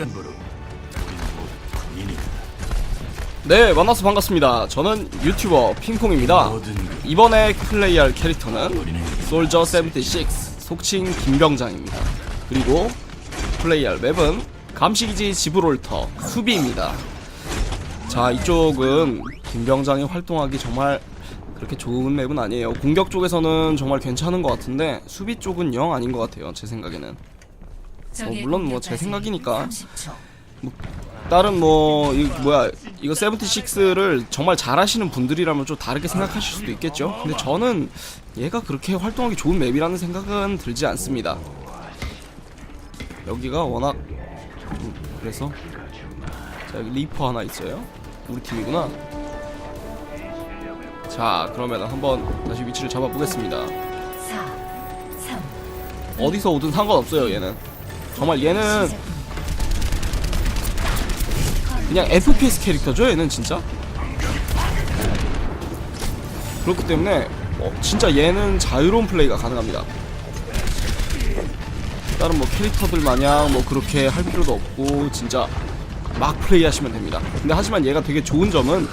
연보로 우리는 뭐 군인이다. 네 만나서 반갑습니다. 저는 유튜버 핑퐁입니다. 것 이번에 플레이할 캐릭터는 솔저 76 속칭 김병장입니다. 그리고 플레이할 맵은 감시기지 지브롤터 수비입니다. 자 이쪽은 김병장이 활동하기 정말 그렇게 좋은 맵은 아니에요. 공격 쪽에서는 정말 괜찮은 것 같은데 수비 쪽은 영 아닌 것 같아요 제 생각에는 어, 물론 뭐 제 생각이니까. 다른 뭐 이 뭐야 이거 세븐티식스를 정말 잘하시는 분들이라면 좀 다르게 생각하실 수도 있겠죠. 근데 저는 얘가 그렇게 활동하기 좋은 맵이라는 생각은 들지 않습니다. 여기가 워낙 음, 그래서 자 여기 리퍼 하나 있어요. 우리 팀이구나. 자 그러면 한번 다시 위치를 잡아보겠습니다. 4, 3, 어디서 오든 상관없어요 얘는. 정말 얘는 그냥 FPS 캐릭터죠 얘는 진짜? 그렇기 때문에 어, 진짜 얘는 자유로운 플레이가 가능합니다. 다른 뭐 캐릭터들 마냥 뭐 그렇게 할 필요도 없고 진짜 막 플레이 하시면 됩니다. 근데 하지만 얘가 되게 좋은 점은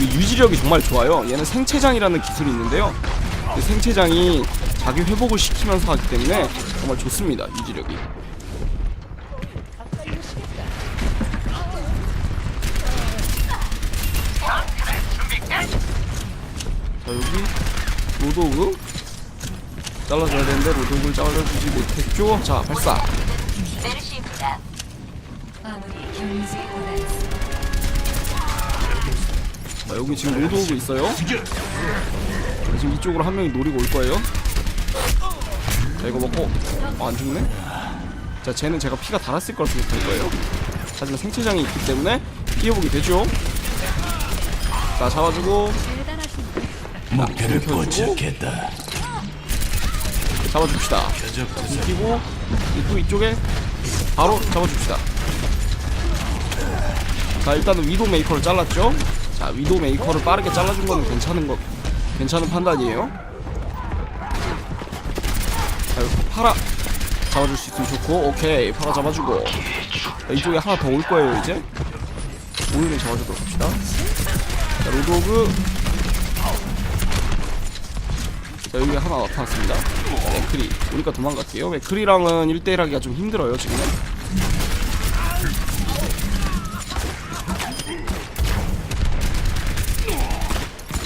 이 유지력이 정말 좋아요. 얘는 생체장이라는 기술이 있는데요. 그 생체장이 자기 회복을 시키면서 하기 때문에 정말 좋습니다 유지력이. 자 여기 로도그 잘라줘야 되는데 로도그를 잘라주지 못했죠? 자 발사. 자 여기 지금 로도그 있어요. 자, 지금 이쪽으로 한 명이 노리고 올 거예요 자 이거 먹고. 어, 안 죽네? 자 쟤는 제가 피가 달았을 거라 생각할 거예요. 하지만 생체장이 있기 때문에 피해보게 되죠? 자 잡아주고. 목표를. 포착했다. 잡아줍시다. 끼고 또 이쪽에 바로 잡아줍시다. 자 일단은 위도 메이커를 잘랐죠? 자 위도 메이커를 빠르게 잘라준 거는 괜찮은 거 괜찮은 판단이에요 자 이거 파라 잡아줄 수 있으면 좋고 오케이. 파라 잡아주고. 자, 이쪽에 하나 더 올 거예요 이제. 오일을 잡아주도록 합시다. 자 로드오그. 자 여기 하나 나타났습니다. 맥크리. 우리가 도망갈게요. 맥크리랑은 1대1 하기가 좀 힘들어요 지금.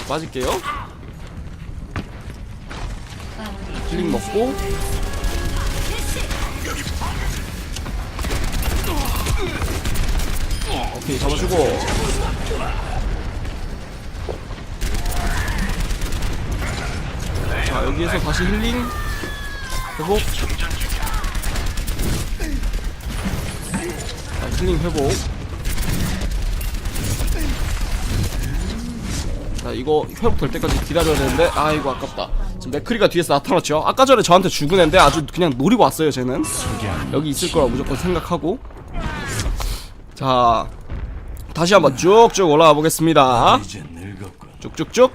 빠질게요. 힐링 먹고 오케이 잡아주고. 자 여기에서 다시 힐링. 회복. 자 힐링 회복. 자 이거 회복될 때까지 기다려야 되는데 아이고 아깝다. 지금 맥크리가 뒤에서 나타났죠? 아까 전에 저한테 죽은 애인데 아주 그냥 노리고 왔어요 쟤는. 여기 있을 거라 무조건 생각하고 자 다시 한번 쭉쭉 올라가 보겠습니다. 쭉쭉쭉.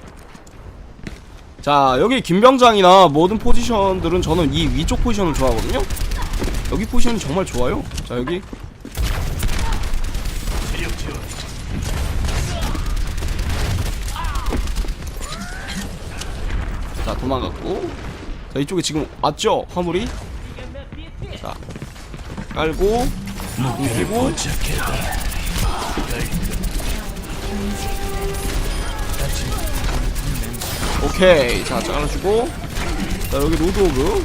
자 여기 김병장이나 모든 포지션들은 저는 이 위쪽 포지션을 좋아하거든요. 여기 포지션이 정말 좋아요. 자 여기. 자 도망갔고. 자 이쪽에 지금 왔죠? 화물이? 자 깔고 포착했다. 오케이 자 잘라주고. 자 여기 로드오그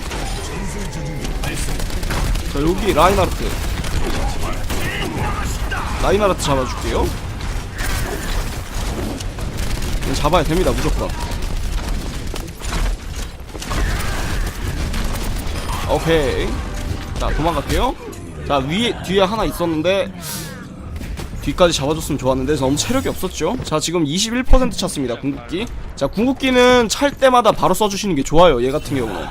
자 여기 라인하르트. 라인하르트 잡아줄게요. 잡아야 됩니다 무조건. 오케이. 자 도망갈게요 자 위에 뒤에 하나 있었는데 뒤까지 잡아줬으면 좋았는데 너무 체력이 없었죠. 자 지금 21% 찼습니다 궁극기. 자 궁극기는 찰 때마다 바로 써주시는 게 좋아요 얘 같은 경우는.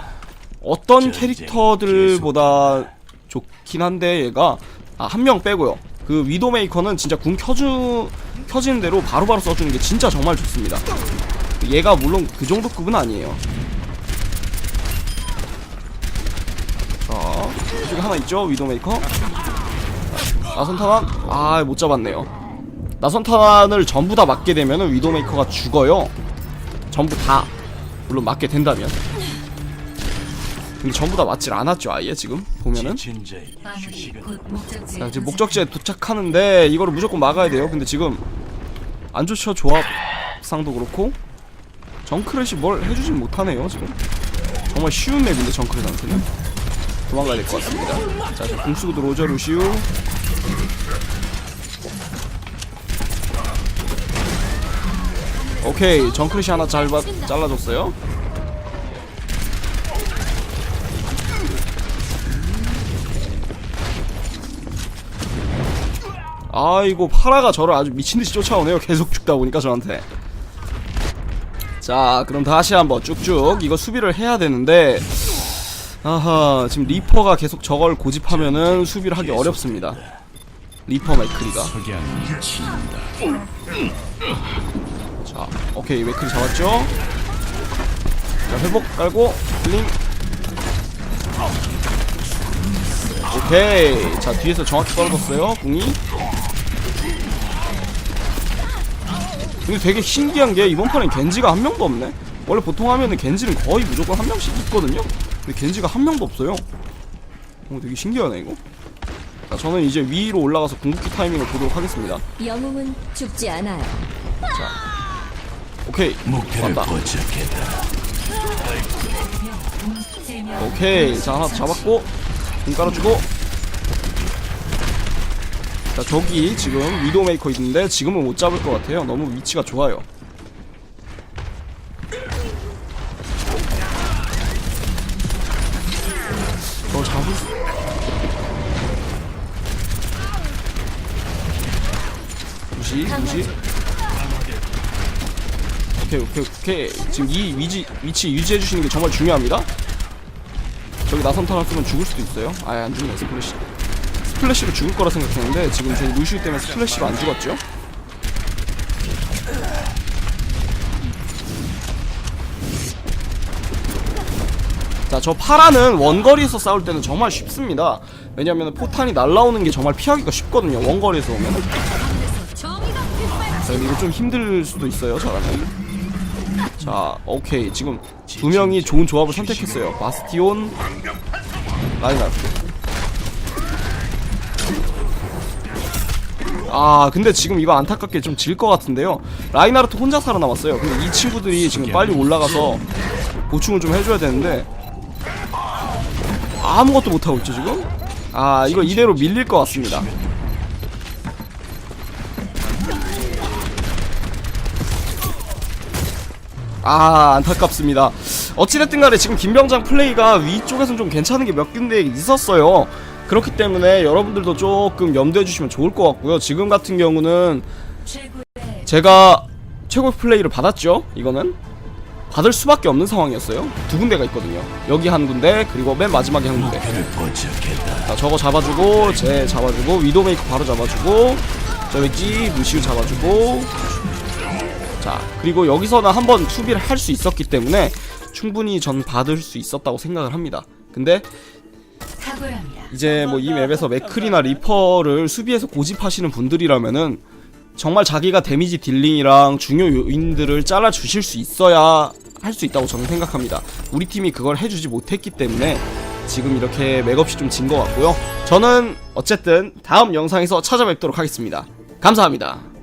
어떤 캐릭터들보다 좋긴 한데 얘가 아, 한 명 빼고요. 그 위도메이커는 진짜 궁 켜주 켜지는 대로 바로바로 써주는 게 진짜 정말 좋습니다. 얘가 물론 그 정도 급은 아니에요 자 쪽에 하나 있죠? 위도메이커? 나선 탄환 아 못 잡았네요. 나선 탄환을 전부 다 맞게 되면은 위도메이커가 죽어요. 전부 다. 물론 맞게 된다면. 근데 전부 다 맞질 않았죠 아예 지금? 보면은? 자, 도착. 목적지에 도착하는데 이거를 무조건 막아야 돼요. 근데 지금 안 좋죠? 조합상도 그렇고. 정크렛이 뭘 해주진 못하네요 지금. 정말 쉬운 맵인데 정크렛한테는 도망가야 될 것 같습니다. 자, 궁수고 들어오죠 루시우. 오케이 정크렛이 하나 잘 바, 잘라줬어요. 아이고 파라가 저를 아주 미친듯이 쫓아오네요 계속 죽다 보니까 저한테 자 그럼 다시 한번 쭉쭉 이거 수비를 해야 되는데 아하 지금 리퍼가 계속 저걸 고집하면은 수비를 하기 어렵습니다. 리퍼 맥크리가. 친다. 자 오케이 맥크리 잡았죠? 자 회복 깔고 힐링 오케이. 자 뒤에서 정확히 떨어졌어요 궁이. 근데 되게 신기한 게 이번 판엔 겐지가 한 명도 없네? 원래 보통 하면은 겐지는 거의 무조건 한 명씩 있거든요 근데 겐지가 한 명도 없어요. 어 되게 신기하네 이거. 자 저는 이제 위로 올라가서 궁극기 타이밍을 보도록 하겠습니다. 영웅은 죽지 않아요. 오케이. 목표를 맞다. 오케이. 자 하나 잡았고 공 깔아주고. 자 저기 지금 위도메이커 있는데 지금은 못 잡을 것 같아요. 너무 위치가 좋아요 무시 무시 오케이 오케이 오케이. 지금 이 위치 위치 유지해 주시는 게 정말 중요합니다. 저기 나선탄을 쓰면 죽을 수도 있어요. 아예 안 죽네 스플래시. 스플래시로 죽을 거라 생각했는데 지금 저 루시우 때문에 스플래시로 안 죽었죠? 자 저 파라는 원거리에서 싸울 때는 정말 쉽습니다. 왜냐면 포탄이 날라오는 게 정말 피하기가 쉽거든요 원거리에서 오면 자 근데 이거 좀 힘들 수도 있어요 저라면. 자 오케이. 지금 두 명이 좋은 조합을 선택했어요. 바스티온 라인하르트 아 근데 지금 이거 안타깝게 좀 질 것 같은데요. 라인하르트 혼자 살아남았어요. 근데 이 친구들이 지금 빨리 올라가서 보충을 좀 해줘야 되는데 아무것도 못하고 있죠 지금? 아 이거 이대로 밀릴 것 같습니다 아 안타깝습니다. 어찌됐든 간에 지금 김병장 플레이가 위쪽에선 좀 괜찮은 게 몇 군데 있었어요. 그렇기 때문에 여러분들도 조금 염두해 주시면 좋을 것 같고요. 지금 같은 경우는 제가 최고 플레이를 받았죠? 이거는? 받을 수밖에 없는 상황이었어요. 두 군데가 있거든요. 여기 한 군데 그리고 맨 마지막에 한 군데. 자 저거 잡아주고 쟤 잡아주고 위도메이크 바로 잡아주고 저 여기 루시우 잡아주고 자 그리고 여기서는 한번 수비를 할 수 있었기 때문에 충분히 전 받을 수 있었다고 생각을 합니다 근데. 이제 뭐 이 맵에서 맥클이나 리퍼를 수비에서 고집하시는 분들이라면은 정말 자기가 데미지 딜링이랑 중요 요인들을 잘라 주실 수 있어야 할 수 있다고 저는 생각합니다. 우리 팀이 그걸 해주지 못했기 때문에 지금 이렇게 맥없이 좀 진 것 같고요. 저는 어쨌든 다음 영상에서 찾아뵙도록 하겠습니다. 감사합니다.